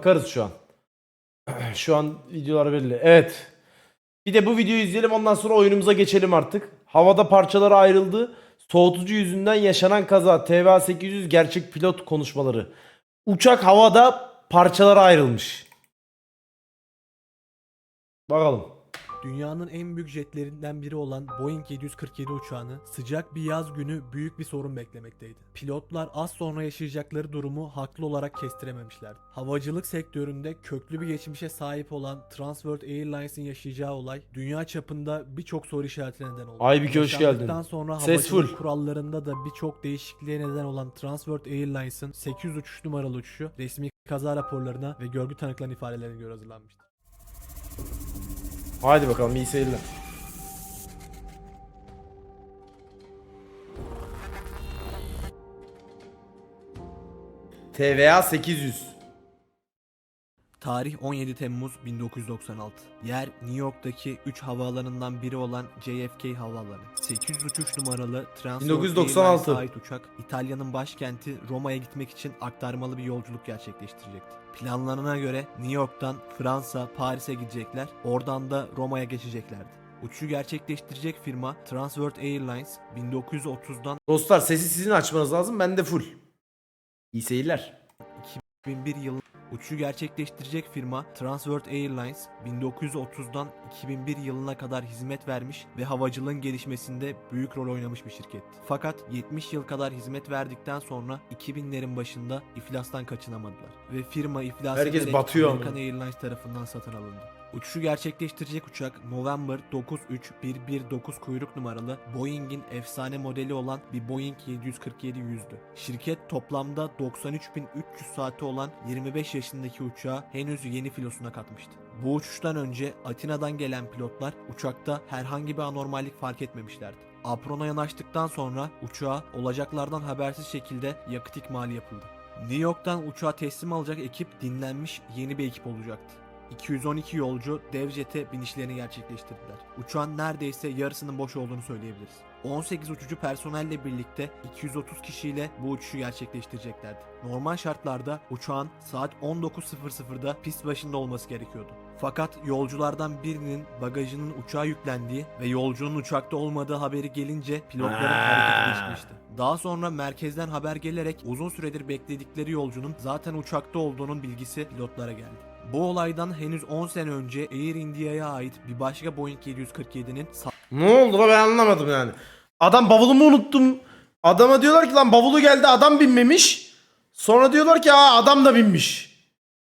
Bakarız şu an. Şu an videolar belli. Evet. Bir de bu videoyu izleyelim ondan sonra oyunumuza geçelim artık. Havada parçalara ayrıldı. Soğutucu yüzünden yaşanan kaza. TVA 800 gerçek pilot konuşmaları. Uçak havada parçalara ayrılmış. Bakalım. Dünyanın en büyük jetlerinden biri olan Boeing 747 uçağını sıcak bir yaz günü büyük bir sorun beklemekteydi. Pilotlar az sonra yaşayacakları durumu haklı olarak kestirememişlerdi. Havacılık sektöründe köklü bir geçmişe sahip olan Transworld Airlines'in yaşayacağı olay dünya çapında birçok soru işaretine neden oldu. Aybüke hoş geldin. Sonra Ses full. kurallarında da birçok değişikliğe neden olan Transworld Airlines'ın 800 uçuş numaralı uçuşu resmi kaza raporlarına ve görgü tanıklarının ifadelerine göre hazırlanmıştı. Haydi bakalım iyi seyirler. TVA 800. Tarih 17 Temmuz 1996. Yer New York'taki 3 havaalanından biri olan JFK Havaalanı. 800 uçuş numaralı Transworld 1996. Airlines'a ait uçak İtalya'nın başkenti Roma'ya gitmek için aktarmalı bir yolculuk gerçekleştirecekti. Planlarına göre New York'tan Fransa, Paris'e gidecekler. Oradan da Roma'ya geçeceklerdi. Uçuşu gerçekleştirecek firma Transworld Airlines 1930'dan Dostlar sesi sizin açmanız lazım. Ben de full. İyi seyirler. 2001 yılında uçuşu gerçekleştirecek firma Transworld Airlines 1930'dan 2001 yılına kadar hizmet vermiş ve havacılığın gelişmesinde büyük rol oynamış bir şirketti. Fakat 70 yıl kadar hizmet verdikten sonra 2000'lerin başında iflastan kaçınamadılar ve firma iflas Herkes ederek batıyor American ama. Airlines tarafından satın alındı. Uçuşu gerçekleştirecek uçak November 93119 kuyruk numaralı Boeing'in efsane modeli olan bir Boeing 747-100'dü. Şirket toplamda 93.300 saati olan 25 yaşındaki uçağı henüz yeni filosuna katmıştı. Bu uçuştan önce Atina'dan gelen pilotlar uçakta herhangi bir anormallik fark etmemişlerdi. Apron'a yanaştıktan sonra uçağa olacaklardan habersiz şekilde yakıt ikmali yapıldı. New York'tan uçağı teslim alacak ekip dinlenmiş yeni bir ekip olacaktı. 212 yolcu dev jete binişlerini gerçekleştirdiler. Uçağın neredeyse yarısının boş olduğunu söyleyebiliriz. 18 uçucu personelle birlikte 230 kişiyle bu uçuşu gerçekleştireceklerdi. Normal şartlarda uçağın saat 19.00'da pist başında olması gerekiyordu. Fakat yolculardan birinin bagajının uçağa yüklendiği ve yolcunun uçakta olmadığı haberi gelince pilotların hareketi geçmişti. Daha sonra merkezden haber gelerek uzun süredir bekledikleri yolcunun zaten uçakta olduğunun bilgisi pilotlara geldi. Bu olaydan henüz 10 sene önce Air India'ya ait bir başka Boeing 747'nin Ne oldu la ben anlamadım yani. Adam bavulumu unuttum. Adama diyorlar ki lan bavulu geldi adam binmemiş. Sonra diyorlar ki aa adam da binmiş.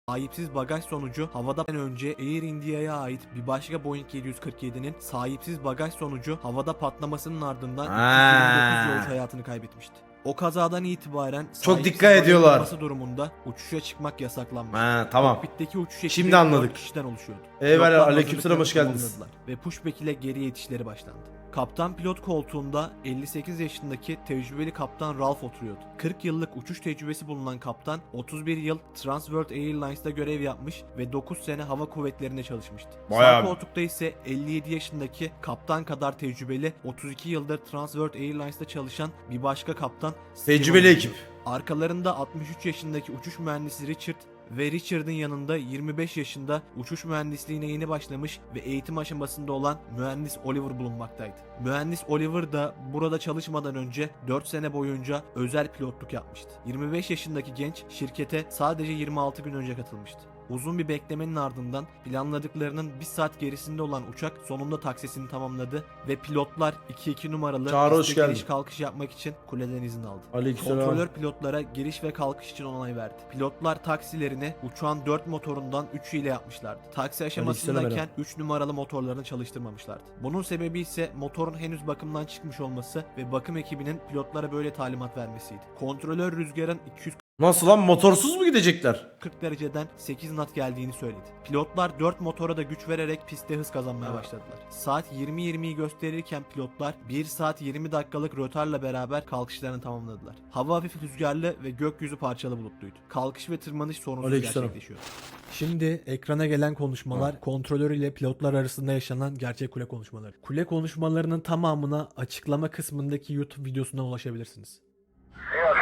sahipsiz bagaj sonucu havadan önce Air India'ya ait bir başka Boeing 747'nin sahipsiz bagaj sonucu havada patlamasının ardından Ha. 229 yolcu hayatını kaybetmişti. O kazadan itibaren Çok sahipsiz dikkat bagaj ediyorlar. olması durumunda uçuşa çıkmak yasaklanmıştı. Ha tamam. Kokpitteki uçuş ekibi Şimdi anladık. dört kişiden oluşuyordu. Eyvallah, Pilotlar aleykümselam, hoş hazırlıklarını geldiniz. tamamladılar Ve pushback ile geri yetişleri başlandı. Kaptan pilot koltuğunda 58 yaşındaki tecrübeli kaptan Ralph oturuyordu. 40 yıllık uçuş tecrübesi bulunan kaptan 31 yıl Transworld Airlines'da görev yapmış ve 9 sene hava kuvvetlerinde çalışmıştı. Bayağı- Sağ koltukta ise 57 yaşındaki kaptan kadar tecrübeli 32 yıldır Transworld Airlines'da çalışan bir başka kaptan Tecrübeli ekip. Arkalarında 63 yaşındaki uçuş mühendisi Richard ve Richard'ın yanında 25 yaşında uçuş mühendisliğine yeni başlamış ve eğitim aşamasında olan mühendis Oliver bulunmaktaydı. Mühendis Oliver da burada çalışmadan önce 4 sene boyunca özel pilotluk yapmıştı. 25 yaşındaki genç şirkete sadece 26 gün önce katılmıştı. Uzun bir beklemenin ardından planladıklarının bir saat gerisinde olan uçak sonunda taksisini tamamladı ve pilotlar 2-2 numaralı Çağrı, hoş geldin. giriş kalkış yapmak için kuleden izin aldı. Aleykümselam. Kontrolör pilotlara giriş ve kalkış için onay verdi. Pilotlar taksilerini uçağın 4 motorundan 3'ü ile yapmışlardı. Taksi aşamasındayken Aleykümselam 3 numaralı motorlarını çalıştırmamışlardı. Bunun sebebi ise motorun henüz bakımdan çıkmış olması ve bakım ekibinin pilotlara böyle talimat vermesiydi. Kontrolör rüzgarın 240 Nasıl lan motorsuz mu gidecekler? dereceden 8 knot geldiğini söyledi. Pilotlar 4 motora da güç vererek pistte hız kazanmaya başladılar. Saat 20.20'yi gösterirken pilotlar 1 saat 20 dakikalık rötarla beraber kalkışlarını tamamladılar. Hava hafif rüzgarlı ve gökyüzü parçalı bulutluydu. Kalkış ve tırmanış sorunsuz Aleykümselam. gerçekleşiyordu. Şimdi ekrana gelen konuşmalar kontrolör ile pilotlar arasında yaşanan gerçek kule konuşmaları. Kule konuşmalarının tamamına açıklama kısmındaki YouTube videosundan ulaşabilirsiniz.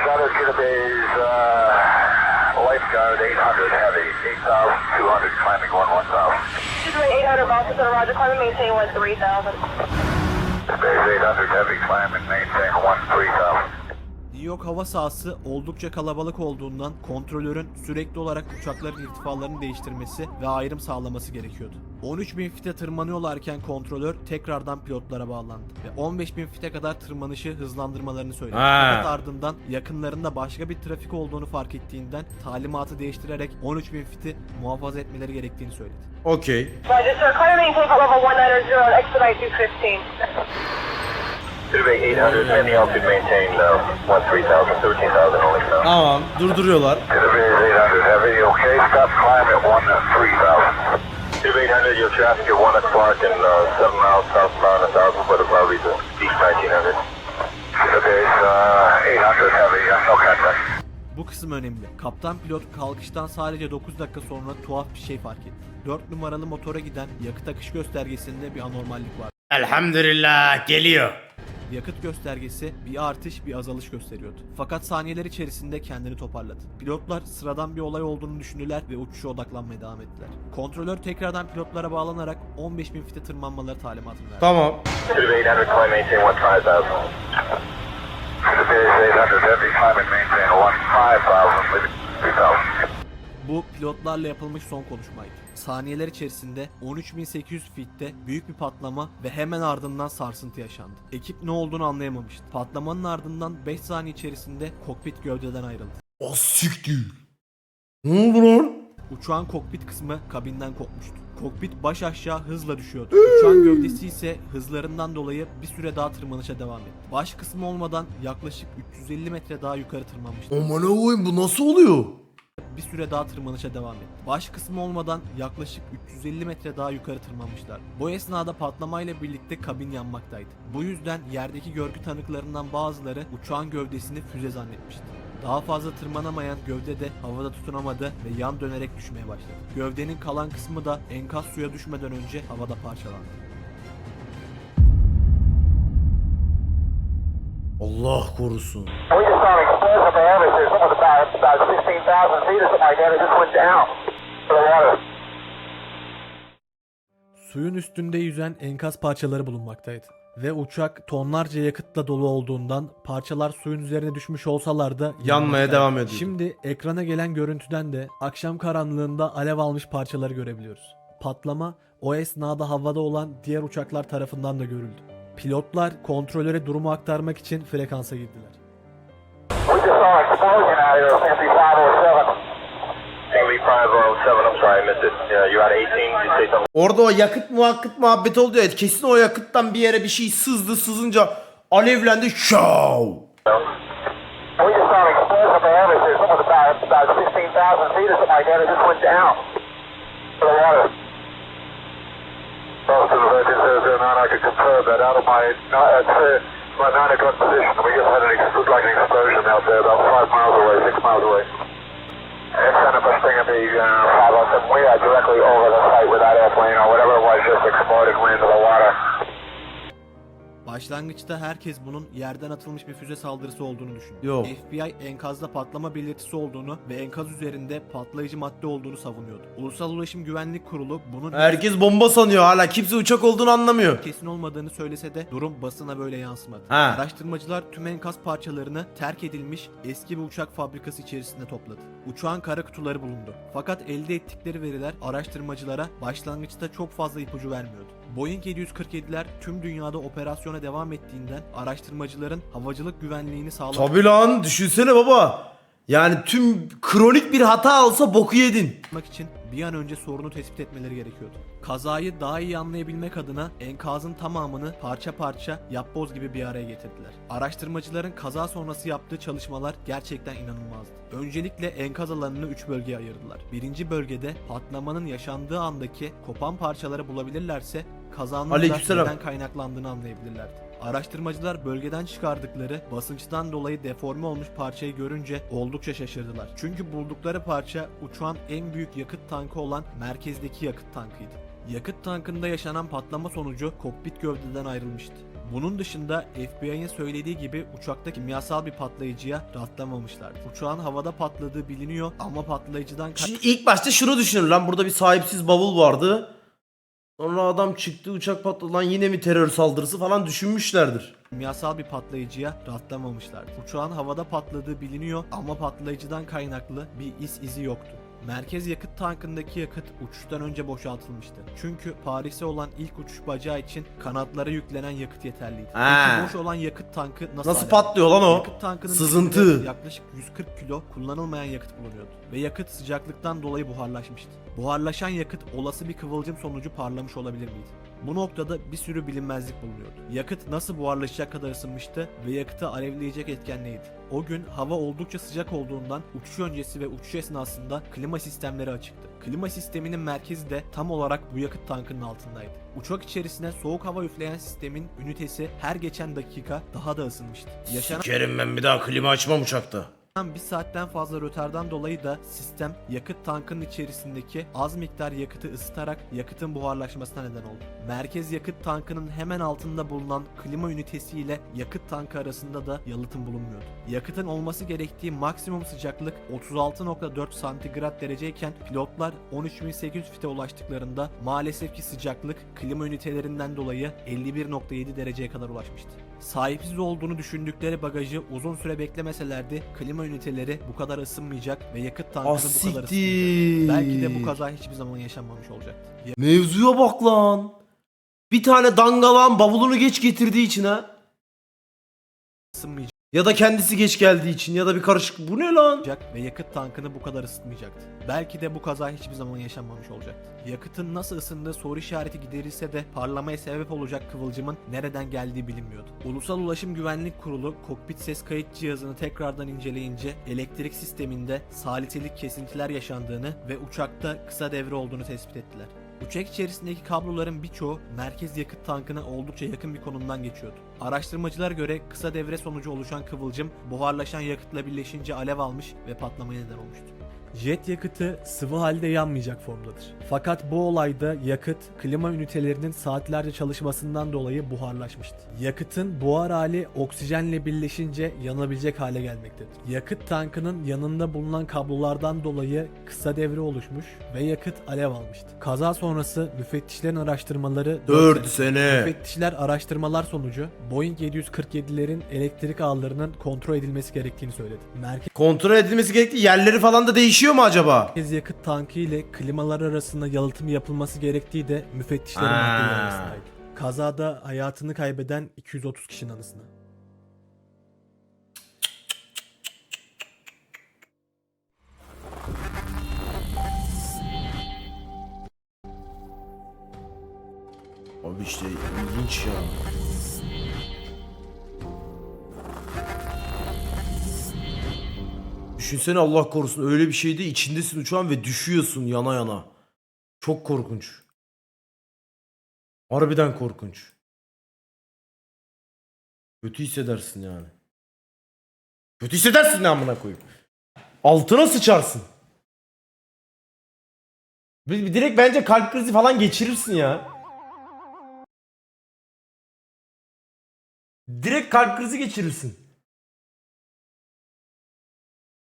New York Southern Kingdom is uh, Lifeguard 800 heavy, 8,200 climbing going 1,000. Detroit 800 Boston Center, Roger, climb and maintain 13000. Space 800 heavy, climb and maintain 13000. New York hava sahası oldukça kalabalık olduğundan kontrolörün sürekli olarak uçakların irtifalarını değiştirmesi ve ayrım sağlaması gerekiyordu. 13.000 fite tırmanıyorlarken kontrolör tekrardan pilotlara bağlandı ve 15.000 fite kadar tırmanışı hızlandırmalarını söyledi. Ha. Fakat ardından yakınlarında başka bir trafik olduğunu fark ettiğinden talimatı değiştirerek 13.000 fiti muhafaza etmeleri gerektiğini söyledi. Okey. Roger, sir, climb and maintain flight level 190 and expedite 215. Debate 800, any altitude maintain uh, 13,000, 13,000 only. Tamam. Durduruyorlar. Debate 800 heavy, okay, stop climb at 13000. Debate 800, your traffic at 1 o'clock and uh, 7 miles southbound, 1,000 foot above you, east 1900. Debate uh, 800 heavy, uh, no contact. Bu kısım önemli. Kaptan pilot kalkıştan sadece 9 dakika sonra tuhaf bir şey fark etti. 4 numaralı motora giden yakıt akış göstergesinde bir anormallik var. Elhamdülillah geliyor. Yakıt göstergesi bir artış bir azalış gösteriyordu. Fakat saniyeler içerisinde kendini toparladı. Pilotlar sıradan bir olay olduğunu düşündüler ve uçuşa odaklanmaya devam ettiler. Kontrolör tekrardan pilotlara bağlanarak 15.000 fite tırmanmaları talimatını verdi. Tamam. Debate 800, climb maintain 15,000. Debate 800 heavy, climb and maintain 15,000, leaving 2,000. Bu pilotlarla yapılmış son konuşmaydı. Saniyeler içerisinde 13.800 fitte büyük bir patlama ve hemen ardından sarsıntı yaşandı. Ekip ne olduğunu anlayamamıştı. Patlamanın ardından 5 saniye içerisinde kokpit gövdeden ayrıldı. O siktir. Ne oldu lan? Uçağın kokpit kısmı kabinden kopmuştu. Kokpit baş aşağı hızla düşüyordu. Uçağın gövdesi ise hızlarından dolayı bir süre daha tırmanışa devam etti. Baş kısmı olmadan yaklaşık 350 metre daha yukarı tırmanmıştı. Aman koyayım bu nasıl oluyor? Bir süre daha tırmanışa devam etti. Baş kısmı olmadan yaklaşık 350 metre daha yukarı tırmanmışlar. Bu esnada patlamayla birlikte kabin yanmaktaydı. Bu yüzden yerdeki görgü tanıklarından bazıları uçağın gövdesini füze zannetmişti. Daha fazla tırmanamayan gövde de havada tutunamadı ve yan dönerek düşmeye başladı. Gövdenin kalan kısmı da enkaz suya düşmeden önce havada parçalandı. The water. Suyun üstünde yüzen enkaz parçaları bulunmaktaydı. Ve uçak tonlarca yakıtla dolu olduğundan parçalar suyun üzerine düşmüş olsalar da yanmaktaydı. devam ediyordu. Şimdi ekrana gelen görüntüden de akşam karanlığında alev almış parçaları görebiliyoruz. Patlama o esnada havada olan diğer uçaklar tarafından da görüldü. Pilotlar kontrolöre durumu aktarmak için frekansa girdiler. We just saw an explosion out here at 5507. Haley 507, I'm sorry I missed it. Yeah, you're at 18, you say something? Orada o yakıt muhakkıt muhabbet oldu ya. Kesin o yakıttan bir yere bir şey sızdı sızınca alevlendi. Şav. Well, the Virgin 009, I can confirm that out of my, uh, my 9 o'clock position, we just had an, ex- like an explosion out there about 5 miles away, 6 miles away. It's Santa Fe Stinger B, uh, 507. We are directly over the site with that airplane or whatever it was just exploded, Başlangıçta herkes bunun yerden atılmış bir füze saldırısı olduğunu düşündü. Yok. FBI enkazda patlama belirtisi olduğunu ve enkaz üzerinde patlayıcı madde olduğunu savunuyordu. Ulusal Ulaşım Güvenlik Kurulu bunun Herkes bomba sanıyor hala. Kimse uçak olduğunu anlamıyor. kesin olmadığını söylese de durum basına böyle yansımadı. Ha. Araştırmacılar tüm enkaz parçalarını terk edilmiş eski bir uçak fabrikası içerisinde topladı. Uçağın kara kutuları bulundu. Fakat elde ettikleri veriler araştırmacılara başlangıçta çok fazla ipucu vermiyordu. Boeing 747'ler tüm dünyada operasyona devam ettiğinden araştırmacıların havacılık güvenliğini sağlamak Tabi lan düşünsene baba. Yani tüm kronik bir hata olsa boku yedin. için bir an önce sorunu tespit etmeleri gerekiyordu. Kazayı daha iyi anlayabilmek adına enkazın tamamını parça parça yapboz gibi bir araya getirdiler. Araştırmacıların kaza sonrası yaptığı çalışmalar gerçekten inanılmazdı. Öncelikle enkaz alanını 3 bölgeye ayırdılar. Birinci bölgede patlamanın yaşandığı andaki kopan parçaları bulabilirlerse kazanın Aleykümselam. neden kaynaklandığını anlayabilirlerdi. Araştırmacılar bölgeden çıkardıkları basınçtan dolayı deforme olmuş parçayı görünce oldukça şaşırdılar. Çünkü buldukları parça uçağın en büyük yakıt tankı olan merkezdeki yakıt tankıydı. Yakıt tankında yaşanan patlama sonucu kokpit gövdeden ayrılmıştı. Bunun dışında FBI'nin söylediği gibi uçakta kimyasal bir patlayıcıya rastlamamışlardı. Uçağın havada patladığı biliniyor ama patlayıcıdan Şimdi ilk başta şunu düşünün lan burada bir sahipsiz bavul vardı. Sonra adam çıktı uçak patladı lan yine mi terör saldırısı falan düşünmüşlerdir. kimyasal bir patlayıcıya rastlamamışlardı. Uçağın havada patladığı biliniyor ama patlayıcıdan kaynaklı bir iz izi yoktu. Merkez yakıt tankındaki yakıt uçuştan önce boşaltılmıştı. Çünkü Paris'e olan ilk uçuş bacağı için kanatlara yüklenen yakıt yeterliydi. Ha. Peki boş olan yakıt tankı nasıl Nasıl patlıyor lan o? Yakıt tankının Sızıntı. yaklaşık 140 kilo kullanılmayan yakıt bulunuyordu ve yakıt sıcaklıktan dolayı buharlaşmıştı. Buharlaşan yakıt olası bir kıvılcım sonucu parlamış olabilir miydi? Bu noktada bir sürü bilinmezlik bulunuyordu. Yakıt nasıl buharlaşacak kadar ısınmıştı ve yakıtı alevleyecek etken neydi? O gün hava oldukça sıcak olduğundan uçuş öncesi ve uçuş esnasında klima sistemleri açıktı. Klima sisteminin merkezi de tam olarak bu yakıt tankının altındaydı. Uçak içerisine soğuk hava üfleyen sistemin ünitesi her geçen dakika daha da ısınmıştı. Yaşanan Sikerim ben bir daha klima açmam uçakta. Bir saatten fazla rötardan dolayı da sistem yakıt tankının içerisindeki az miktar yakıtı ısıtarak yakıtın buharlaşmasına neden oldu. Merkez yakıt tankının hemen altında bulunan klima ünitesi ile yakıt tankı arasında da yalıtım bulunmuyordu. Yakıtın olması gerektiği maksimum sıcaklık 36.4 santigrat dereceyken pilotlar 13.800 fite ulaştıklarında maalesef ki sıcaklık klima ünitelerinden dolayı 51.7 dereceye kadar ulaşmıştı. Sahipsiz olduğunu düşündükleri bagajı uzun süre beklemeselerdi klima üniteleri bu kadar ısınmayacak ve yakıt tankını bu kadar ısıtmayacak. Asiktir. Belki de bu kaza hiçbir zaman yaşanmamış olacaktı. Mevzuya bak lan. Bir tane dangalan bavulunu geç getirdiği için ha. Isınmayacak Ya da kendisi geç geldiği için ya da bir karışık. Bu ne lan? ve yakıt tankını bu kadar ısıtmayacaktı. Belki de bu kaza hiçbir zaman yaşanmamış olacaktı. Yakıtın nasıl ısındığı soru işareti giderilse de parlamaya sebep olacak kıvılcımın nereden geldiği bilinmiyordu. Ulusal Ulaşım Güvenlik Kurulu kokpit ses kayıt cihazını tekrardan inceleyince elektrik sisteminde salitelik kesintiler yaşandığını ve uçakta kısa devre olduğunu tespit ettiler. Uçak içerisindeki kabloların birçoğu merkez yakıt tankına oldukça yakın bir konumdan geçiyordu. Araştırmacılara göre kısa devre sonucu oluşan kıvılcım buharlaşan yakıtla birleşince alev almış ve patlamaya neden olmuştu. Jet yakıtı sıvı halde yanmayacak formdadır. Fakat bu olayda yakıt klima ünitelerinin saatlerce çalışmasından dolayı buharlaşmıştı. Yakıtın buhar hali oksijenle birleşince yanabilecek hale gelmektedir. Yakıt tankının yanında bulunan kablolardan dolayı kısa devre oluşmuş ve yakıt alev almıştı. Kaza sonrası müfettişlerin araştırmaları 4 sene. Müfettişler araştırmalar sonucu Boeing 747'lerin elektrik ağlarının kontrol edilmesi gerektiğini söyledi. Merkez Kontrol edilmesi gerektiği yerleri falan da değişiyor mu acaba? yakıt tankı ile klimalar arasında yalıtım yapılması gerektiği de müfettişlerin Ha. maddeleri arasındaydı. Kazada hayatını kaybeden 230 kişinin anısına. Abi işte ilginç ya. Düşünsene Allah korusun öyle bir şeyde içindesin uçağın ve düşüyorsun yana yana. Çok korkunç. Harbiden korkunç. Kötü hissedersin yani. Kötü hissedersin ne amına koyayım. Altına sıçarsın. Bir, direkt bence kalp krizi falan geçirirsin ya. Direkt kalp krizi geçirirsin.